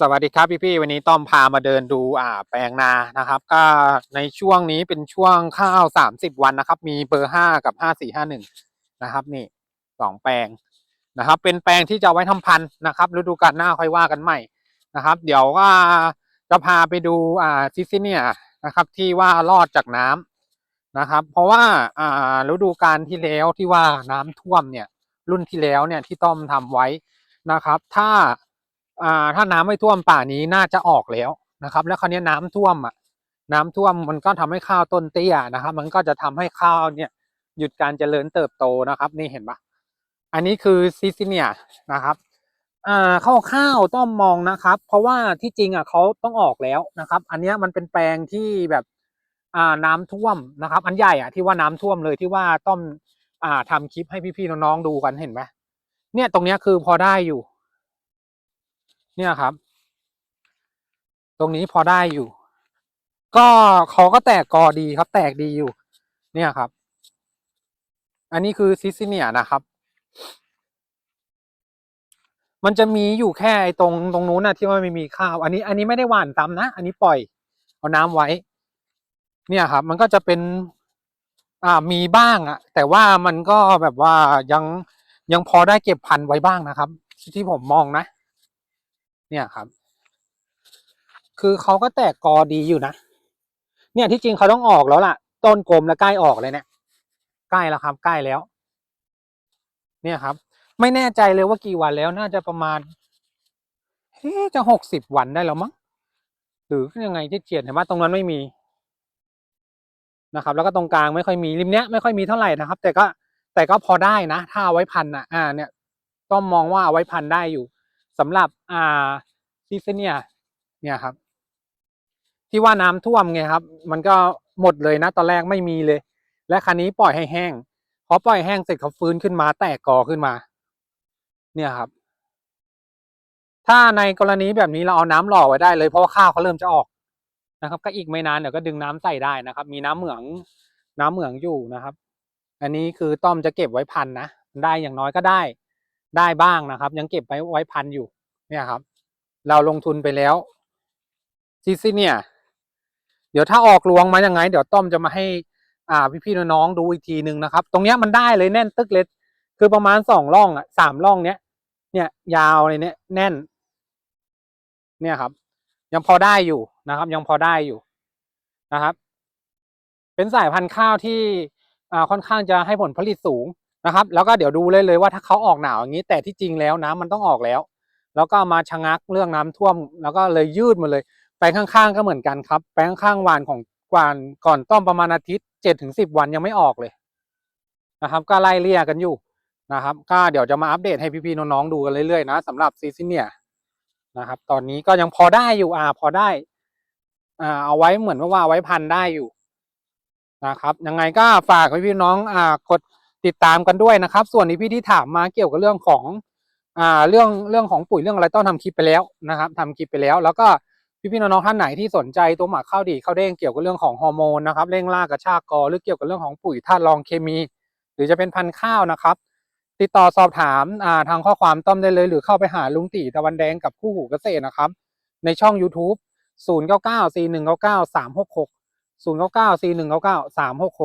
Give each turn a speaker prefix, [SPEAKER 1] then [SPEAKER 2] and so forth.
[SPEAKER 1] สวัสดีครับพี่ๆวันนี้ต้อมพามาเดินดูอ่าแปลงนานะครับ ก็ในช่วงนี้เป็นช่วงข้าวสามสิบวันนะครับ มีเบอร์ห้ากับห้าสี่ห้าหนึ่งนะครับนี่สองแปลงนะครับ เป็นแปลงที่จะไว้ทำพันธุ์นะครับฤดูกาลหน้าค่อยว่ากันใหม่นะครับ เดี๋ยวก็จะพาไปดูอ่าซิซิเนียนะครับ ที่ว่ารอดจากน้ำนะครับ เพราะว่าอ่าฤดูกาลที่แล้วที่ว่าน้ำท่วมเนี่ย รุ่นที่แล้วเนี่ยที่ต้อมทำไว้นะครับ ถ้า อ่าถ้าน้ำไม่ท่วมป่านี้น่าจะออกแล้วนะครับ แล้วคราวนี้น้ำท่วมอะน้ำท่วมมันก็ทำให้ข้าวต้นเตี้ยนะครับ มันก็จะทำให้ข้าวเนี่ยหยุดการเจริญเติบโตนะครับ นี่เห็นปะอันนี้คือซิซิเนียนะครับอ่าข้าวๆต้องมองนะครับ เพราะว่าที่จริงอะเขาต้องออกแล้วนะครับ อันนี้มันเป็นแปลงที่แบบอ่าน้ำท่วมนะครับ อันใหญ่อะที่ว่าน้ำท่วมเลยที่ว่าต้อมอ่าทำคลิปให้พี่ๆน้องๆดูกันเห็นไหมเนี่ยตรงเนี้ยคือพอได้อยู่ เนี่ยครับ ตรงนี้พอได้อยู่ ก็เขาก็แตกกอดีครับ แตกดีอยู่ เนี่ยครับ อันนี้คือซิซิเนียนะครับ มันจะมีอยู่แค่ไอ้ตรงตรงนู้นนะที่ว่าไม่มีข้าว อันนี้ อันนี้ไม่ได้หว่านซ้ำนะ อันนี้ปล่อย เอาน้ำไว้ เนี่ยครับ มันก็จะเป็น อ่ามีบ้างอะแต่ว่ามันก็แบบว่ายังยังพอได้เก็บพันธุ์ไว้บ้างนะครับ ที่ผมมองนะ เนี่ยครับ คือเขาก็แตกกอดีอยู่นะ เนี่ยที่จริงเขาต้องออกแล้วล่ะ ต้นกลมแล้วใกล้ออกเลยเนี่ยใกล้แล้วครับ ใกล้แล้ว เนี่ยครับ ไม่แน่ใจเลยว่ากี่วันแล้วน่าจะประมาณเฮ้จะหกสิบวันได้แล้วมั้งหรือยังไงที่เจียนเห็นไหมตรงนั้นไม่มีนะครับ แล้วก็ตรงกลางไม่ค่อยมีริมเนี้ยไม่ค่อยมีเท่าไหร่นะครับ แต่ก็แต่ก็พอได้นะ ถ้าเอาไว้พันอะ อ่า เนี่ย ต้องมองว่าเอาไว้พันได้อยู่ สำหรับอ่าซิเซเนียเนี่ยครับ ที่ว่าน้ำท่วมไงครับ มันก็หมดเลยนะ ตอนแรกไม่มีเลย และคันนี้ปล่อยให้แห้งพอปล่อยแห้งเสร็จเขาฟื้นขึ้นมา แตกกอขึ้นมา เนี่ยครับ ถ้าในกรณีแบบนี้เราเอาน้ำหล่อไว้ได้เลยเพราะว่าข้าวเขาเริ่มจะออกนะครับ ก็อีกไม่นานเดี๋ยวก็ดึงน้ำใส่ได้นะครับ มีน้ำเหมือง น้ำเหมืองอยู่นะครับ อันนี้คือต้อมจะเก็บไว้พันนะได้อย่างน้อยก็ได้ ได้บ้างนะครับ ยังเก็บไว้ไว้พันอยู่เนี่ยครับ เราลงทุนไปแล้วซิซิเนี่ย เดี๋ยวถ้าออกรวงมายังไง เดี๋ยวต้อมจะมาให้อ่าพี่ๆน้องๆดูอีกทีหนึ่งนะครับ ตรงเนี้ยมันได้เลยแน่นตึกเลยคือประมาณสองร่องอะสามร่องเนี้ยเนี่ย ยาวเลยเนี่ยแน่น เนี่ยครับ ยังพอได้อยู่นะครับ ยังพอได้อยู่นะครับ เป็นสายพันธุ์ข้าวที่อ่าค่อนข้างจะให้ผลผลิตสูง นะครับ แล้วก็เดี๋ยวดูเลยเลยว่าถ้าเขาออกหนาวอย่างนี้ แต่ที่จริงแล้วน้ำมันต้องออกแล้ว แล้วก็มาชะงักเรื่องน้ำท่วม แล้วก็เลยยืดมาเลยแปลงข้างๆ ก็เหมือนกันครับ แปลงข้างวานของกวานก่อนต้อมประมาณอาทิตย์เจ็ดถึงสิบวันยังไม่ออกเลยนะครับ ก็ไล่เลี่ยกันอยู่นะครับ ก็เดี๋ยวจะมาอัปเดตให้พี่ๆน้องๆดูกันเรื่อยๆนะสำหรับซีซิเนียนะครับ ตอนนี้ก็ยังพอได้อยู่อ่าพอได้อ่าเอาไว้เหมือนว่าว่าไว้พันได้อยู่นะครับ ยังไงก็ฝากพี่ๆน้องอ่ากด ติดตามกันด้วยนะครับ ส่วนนี้พี่ที่ถามมาเกี่ยวกับเรื่องของอ่าเรื่องเรื่องของปุ๋ยเรื่องอะไรต้องทำคลิปไปแล้วนะครับทำคลิปไปแล้ว แล้วก็พี่ๆน้องๆท่านไหนที่สนใจตัวหมักข้าวดีข้าวเด้งเกี่ยวกับเรื่องของฮอร์โมนนะครับเร่งรากกระชากกอหรือเกี่ยวกับเรื่องของปุ๋ยธาตุรองเคมี หรือจะเป็นพันธุ์ข้าวนะครับ ติดต่อสอบถามอ่าทางข้อความต้อมได้เลย หรือเข้าไปหาลุงตีตะวันแดงกับคู่หูเกษตรนะครับ ในช่อง YouTube 0 9 9 4 1 9 9 3 6 6 0 9 9 4 1 9 9 3 6 6